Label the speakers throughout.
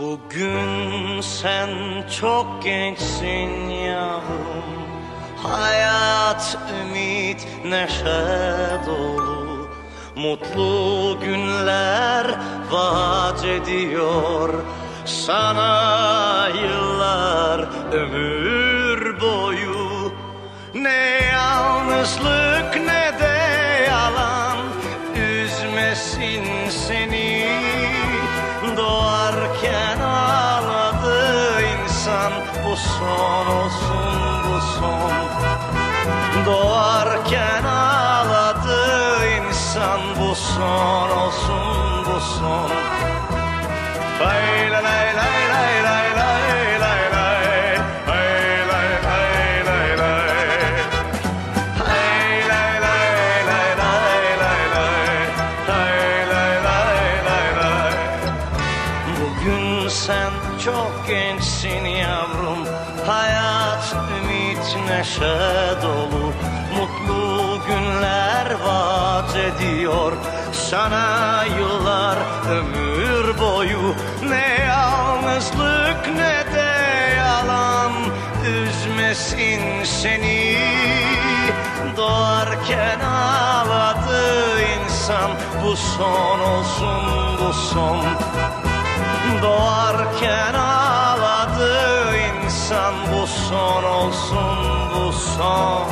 Speaker 1: Bugün sen çok gençsin yavrum. Hayat, ümit, neşe dolu. Mutlu günler vaat ediyor. Sana yıllar ömür boyu. Ne yalnızlık ne de yalan. Üzmesin seni Doğarken ağladı insan. Bu son olsun bu son. Doğarken ağladı insan. Bu son olsun bu son. Lay Bugün sen çok gençsin yavrum. Hayat, ümit, neşe dolu. Mutlu günler vaat ediyor. Sana yıllar ömür boyu. Ne yalnızlık ne de yalan. Üzmesin seni. Doğarken ağladı insan. Bu son olsun bu son Doğarken ağladı insan Bu son olsun bu son.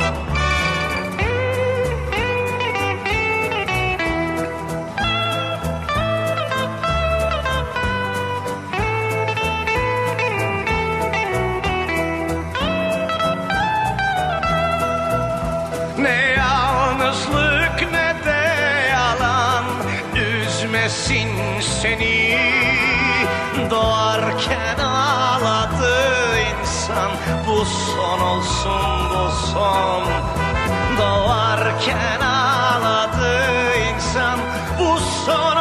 Speaker 1: Ne yalnızlık ne de yalan Üzmesin seni Doğarken ağladı insan. Bu son olsun bu son. Doğarken ağladı insan. Bu son